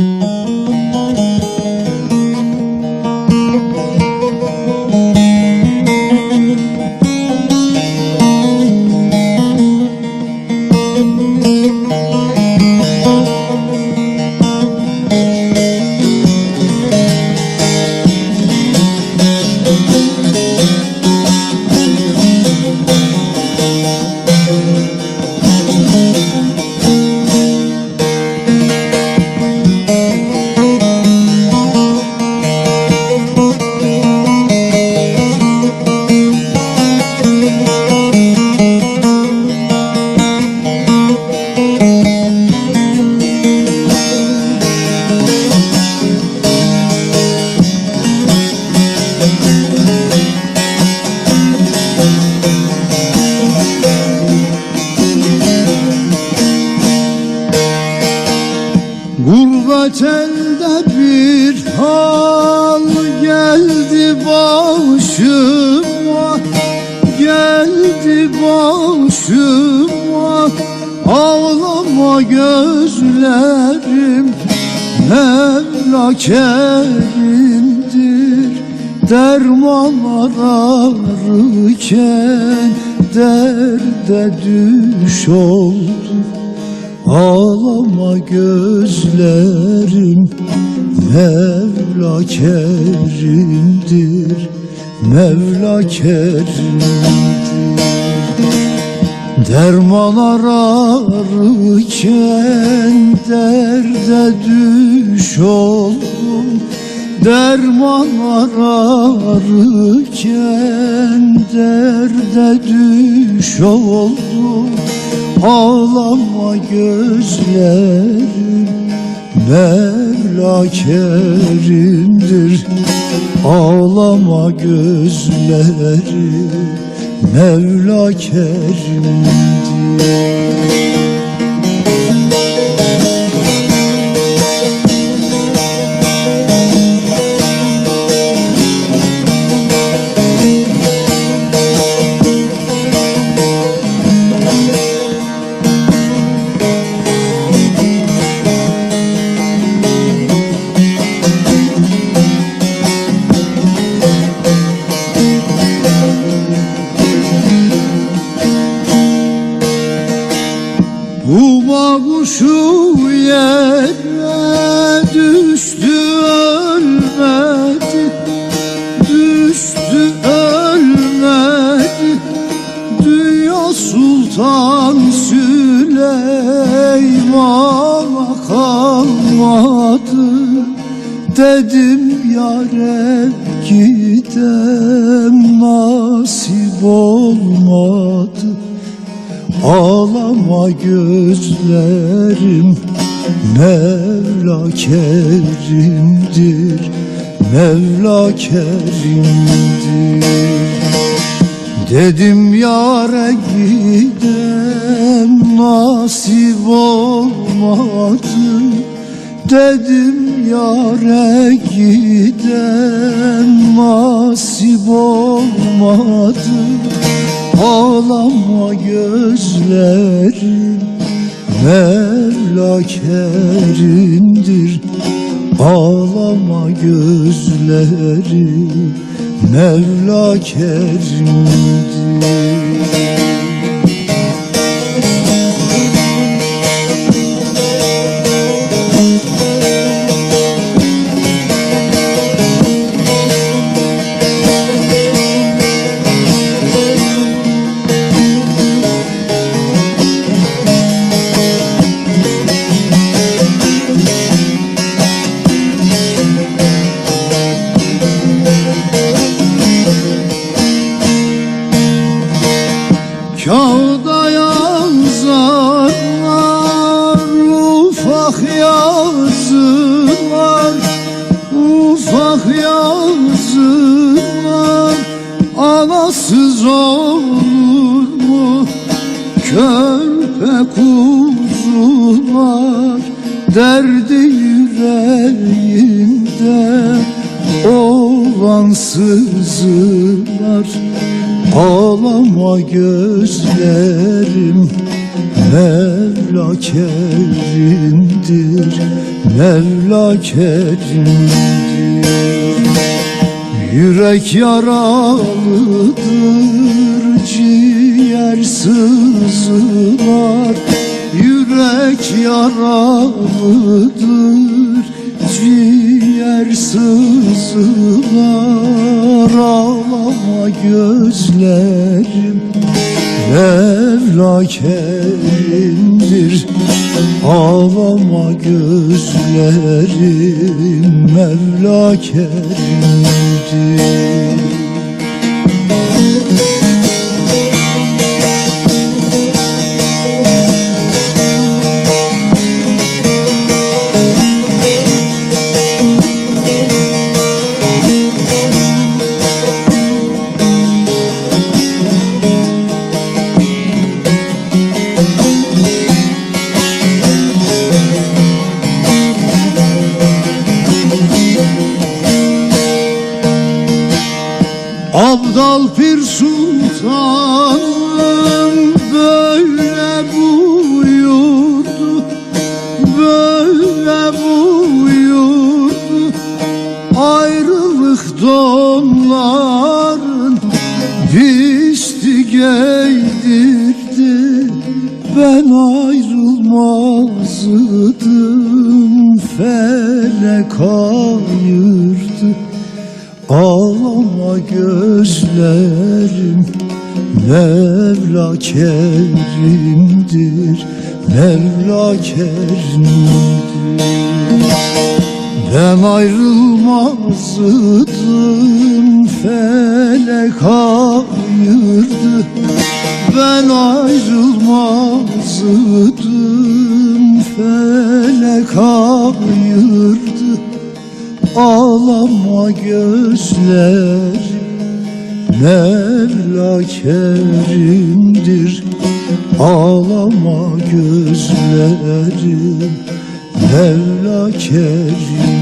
Mm-hmm. Elde bir hal geldi başıma Geldi başıma. Ağlama gözlerim Mevla kerimdir Derman ararken Derde düş oldum Ağlama gözlerim Mevla kerimdir Mevla kerimdir. Derman ararken derde düş oldum Derman ararken derde düş oldum Ağlama gözlerim Mevla kerimdir Ağlama gözlerim Mevla kerimdir kalmadı Dedim yare gidem nasip olmadı. Ağlama gözlerim Mevla kerimdir Mevla kerimdir. Dedim yare gidem nasip olmadı Dedim yare gidem nasip olmadı. Ağlama gözlerim Mevla kerimdir Ağlama gözlerim Mevla kerimdir Anasız olur mu? Körpe kuzular Derdi yüreğinde olan sızılar Ağlama gözlerim Mevla kerimdir Mevla kerimdir Yürek yaralıdır Ciğer sızlar Yürek yaralıdır Ciğer sızlar Ağlama gözlerim Mevla kerimdir Ağlama gözlerim Mevla kerimdir Pir Sultanım böyle buyurdu Böyle buyurdu. Ayrılık donların Pisti giydirdi Ben ayrılmazdım Felek ayırdı gözlerim Mevla kerimdir Mevla kerimdir. Ben ayrılmazdım Felek ayırdı Ben ayrılmazdım Felek ayırdı Ağlama gözler Mevla kerimdir Ağlama gözlerim. Mevla kerimdir